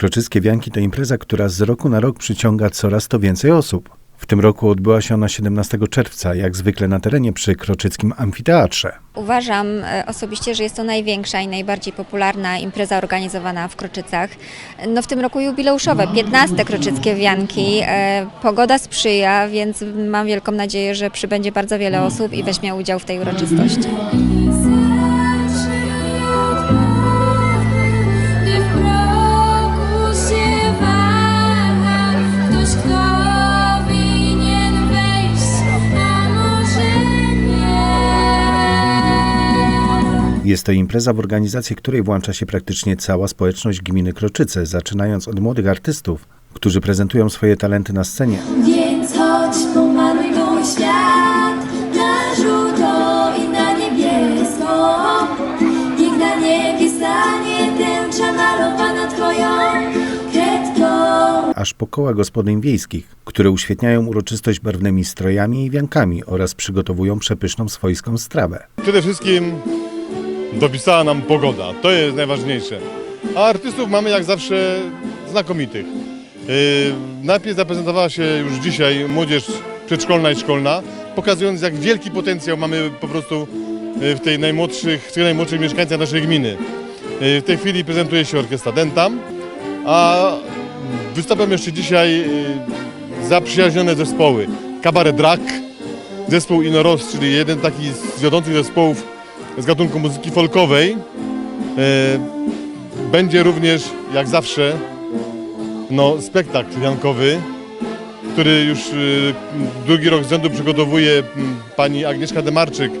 Kroczyskie Wianki to impreza, która z roku na rok przyciąga coraz to więcej osób. W tym roku odbyła się ona 17 czerwca, jak zwykle na terenie przy Kroczyckim Amfiteatrze. Uważam e, osobiście, że jest to największa i najbardziej popularna impreza organizowana w Kroczycach. No w tym roku jubileuszowe, 15 Kroczyckie Wianki. E, Pogoda sprzyja, więc mam wielką nadzieję, że przybędzie bardzo wiele osób i weźmie udział w tej uroczystości. Jest to impreza, w organizację której włącza się praktycznie cała społeczność gminy Kroczyce, zaczynając od młodych artystów, którzy prezentują swoje talenty na scenie, Więc chodź, pomaluj mój świat na żółto i na niebiesko. Niech na niebie stanie tęcza malowana twoją kredką. aż po koła gospodyń wiejskich, które uświetniają uroczystość barwnymi strojami i wiankami oraz przygotowują przepyszną swojską strawę. Przede wszystkim dopisała nam pogoda. To jest najważniejsze. A artystów mamy jak zawsze znakomitych. Yy, najpierw zaprezentowała się już dzisiaj młodzież przedszkolna i szkolna, pokazując jak wielki potencjał mamy po prostu yy, w tej najmłodszych, w tych najmłodszych mieszkańcach naszej gminy. Yy, w tej chwili prezentuje się orkiestra Dentam, a wystąpią jeszcze dzisiaj zaprzyjaźnione zespoły. Kabaret Drak, zespół Inoros, czyli jeden taki z wiodących zespołów z gatunku muzyki folkowej. E, Będzie również, jak zawsze, no, spektakl jankowy, który już e, drugi rok z rzędu przygotowuje pani Agnieszka Demarczyk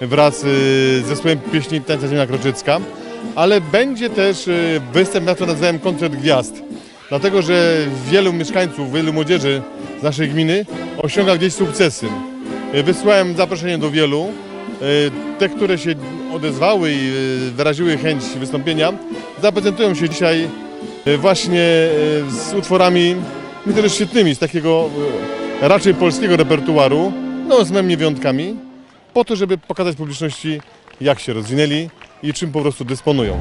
wraz e, z zespołem pieśni Tańca Ziemia Kroczycka, ale będzie też e, występ, na co nazwałem koncert gwiazd. Dlatego, że wielu mieszkańców, wielu młodzieży z naszej gminy osiąga gdzieś sukcesy. E, Wysłałem zaproszenie do wielu. E, Te, które się odezwały i e, wyraziły chęć wystąpienia, zaprezentują się dzisiaj e, właśnie z utworami myślę, że świetnymi, z takiego raczej polskiego repertuaru, no z małymi wyjątkami, po to, żeby pokazać publiczności, jak się rozwinęli i czym po prostu dysponują.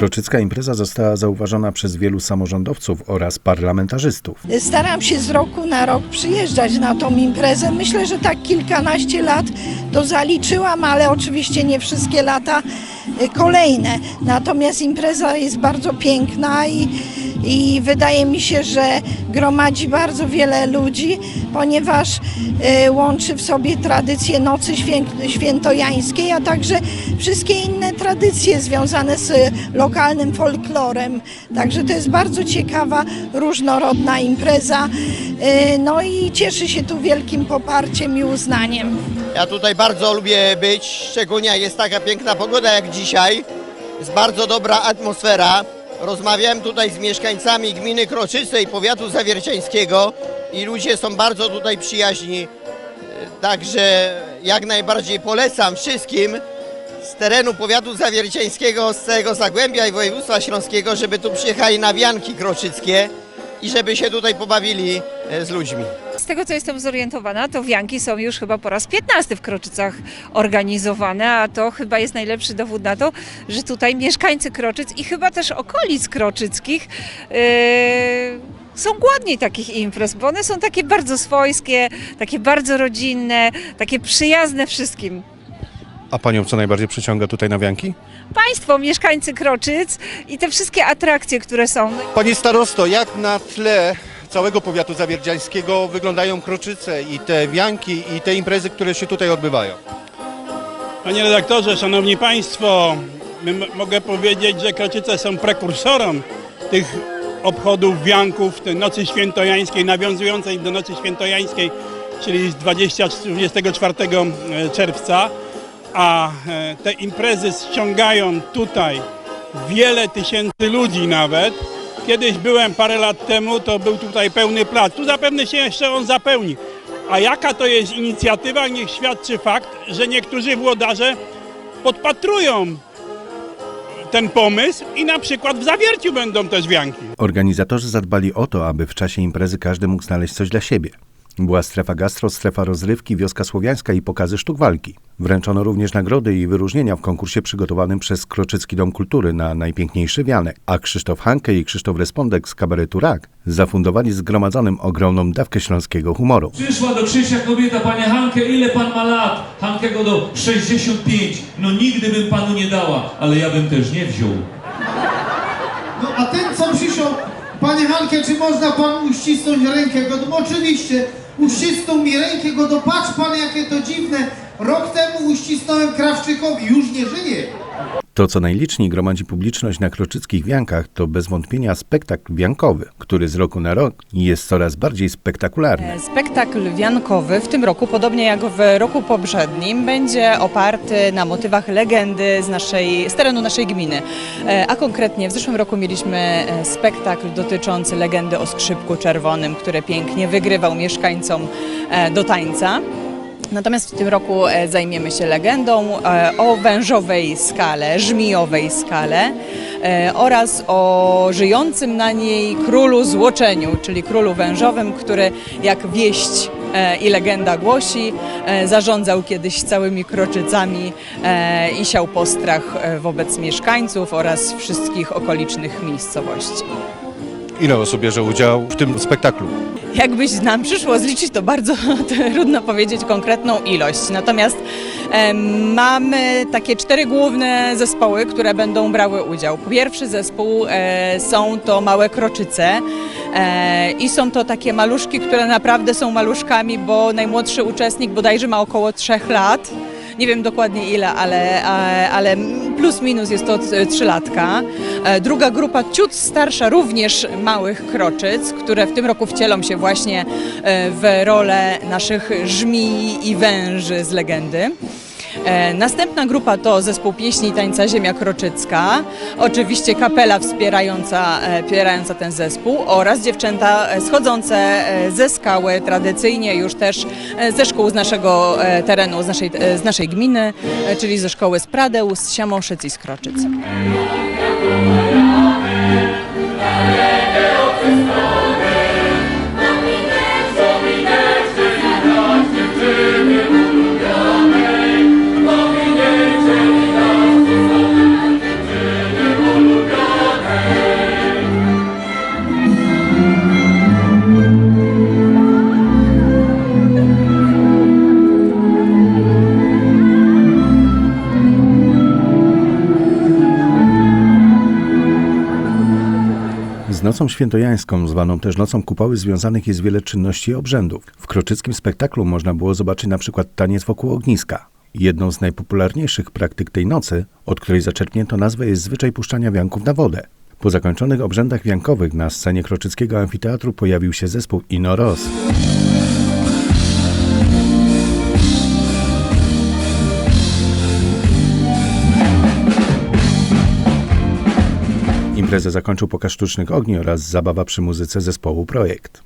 Kroczycka impreza została zauważona przez wielu samorządowców oraz parlamentarzystów. Staram się z roku na rok przyjeżdżać na tą imprezę. Myślę, że tak kilkanaście lat to zaliczyłam, ale oczywiście nie wszystkie lata y, kolejne. Natomiast impreza jest bardzo piękna i, i wydaje mi się, że gromadzi bardzo wiele ludzi, ponieważ y, łączy w sobie tradycję nocy świę- świętojańskiej, a także wszystkie inne tradycje związane z lokalnym folklorem. Także to jest bardzo ciekawa, różnorodna impreza. y, No i cieszy się tu wielkim poparciem i uznaniem. Ja tutaj bardzo lubię być, szczególnie jest taka piękna pogoda jak dzisiaj. Jest bardzo dobra atmosfera. Rozmawiałem tutaj z mieszkańcami gminy Kroczyce i powiatu zawierciańskiego i ludzie są bardzo tutaj przyjaźni. Także jak najbardziej polecam wszystkim z terenu powiatu zawierciańskiego, z całego Zagłębia i województwa śląskiego, żeby tu przyjechali na wianki kroczyckie i żeby się tutaj pobawili e, z ludźmi. Z tego co jestem zorientowana, to wianki są już chyba po raz 15 w Kroczycach organizowane, a to chyba jest najlepszy dowód na to, że tutaj mieszkańcy Kroczyc i chyba też okolic kroczyckich yy, są głodni takich imprez, bo one są takie bardzo swojskie, takie bardzo rodzinne, takie przyjazne wszystkim. A panią co najbardziej przyciąga tutaj na wianki? Państwo, mieszkańcy Kroczyc i te wszystkie atrakcje, które są. Pani starosto, jak na tle całego powiatu zawierdziańskiego wyglądają kroczyce i te wianki i te imprezy, które się tutaj odbywają? Panie redaktorze, szanowni państwo, mogę powiedzieć, że Kroczyce są prekursorem tych obchodów wianków, tej nocy świętojańskiej, nawiązującej do nocy świętojańskiej, czyli z 20, 24 czerwca, a e, te imprezy ściągają tutaj wiele tysięcy ludzi nawet. Kiedyś byłem parę lat temu, to był tutaj pełny plac. Tu zapewne się jeszcze on zapełni. A jaka to jest inicjatywa, niech świadczy fakt, że niektórzy włodarze podpatrują ten pomysł i na przykład w zawierciu będą też wianki. Organizatorzy zadbali o to, aby w czasie imprezy każdy mógł znaleźć coś dla siebie. Była strefa gastro, strefa rozrywki, wioska słowiańska i pokazy sztuk walki. Wręczono również nagrody i wyróżnienia w konkursie przygotowanym przez Kroczycki Dom Kultury na najpiękniejszy wianek, a Krzysztof Hanke i Krzysztof Respondek z kabaretu RAK zafundowali zgromadzonym ogromną dawkę śląskiego humoru. Przyszła do Krzysia kobieta, panie Hankę, ile pan ma lat? Hankego do 65. No nigdy bym panu nie dała, ale ja bym też nie wziął. No a ten co przyszło, panie Hankie, czy można pan uścisnąć rękę go? No oczywiście, uścisnął mi rękę go, no patrz pan jakie to dziwne. Rok temu uścisnąłem Krawczykowi, już nie żyje. To, co najliczniej gromadzi publiczność na kroczyckich wiankach, to bez wątpienia spektakl wiankowy, który z roku na rok jest coraz bardziej spektakularny. Spektakl wiankowy w tym roku, podobnie jak w roku poprzednim, będzie oparty na motywach legendy z, naszej, z terenu naszej gminy. E, A konkretnie w zeszłym roku mieliśmy e, spektakl dotyczący legendy o skrzypku czerwonym, który pięknie wygrywał mieszkańcom e, do tańca. Natomiast w tym roku e, zajmiemy się legendą e, o wężowej skale, żmijowej skale e, oraz o żyjącym na niej królu złoczeniu, czyli królu wężowym, który jak wieść i legenda głosi, zarządzał kiedyś całymi kroczycami i siał postrach wobec mieszkańców oraz wszystkich okolicznych miejscowości. Ile osób bierze udział w tym spektaklu? Jakbyś nam przyszło zliczyć, to bardzo trudno powiedzieć konkretną ilość. Natomiast em, mamy takie cztery główne zespoły, które będą brały udział. Pierwszy zespół e, są to małe kroczyce e, i są to takie maluszki, które naprawdę są maluszkami, bo najmłodszy uczestnik bodajże ma około trzech lat. Nie wiem dokładnie ile, ale, a- ale plus minus jest to t- trzylatka. E, Druga grupa ciut starsza, również małych kroczyc, które w tym roku wcielą się właśnie e, w rolę naszych żmii i węży z legendy. E, Następna grupa to zespół pieśni i tańca Ziemia Kroczycka, oczywiście kapela wspierająca, e, wspierająca ten zespół oraz dziewczęta e, schodzące ze skały, tradycyjnie już też ze szkół z naszego terenu, z naszej, z naszej gminy, czyli ze szkoły z Pradeł, z Siamoszyc i z Kroczyc. Nocą świętojańską, zwaną też nocą kupały, związanych jest wiele czynności i obrzędów. W kroczyckim spektaklu można było zobaczyć na przykład taniec wokół ogniska. Jedną z najpopularniejszych praktyk tej nocy, od której zaczerpnięto nazwę, jest zwyczaj puszczania wianków na wodę. Po zakończonych obrzędach wiankowych na scenie kroczyckiego amfiteatru pojawił się zespół Inoros. Imprezę zakończył pokaz sztucznych ogni oraz zabawa przy muzyce zespołu Projekt.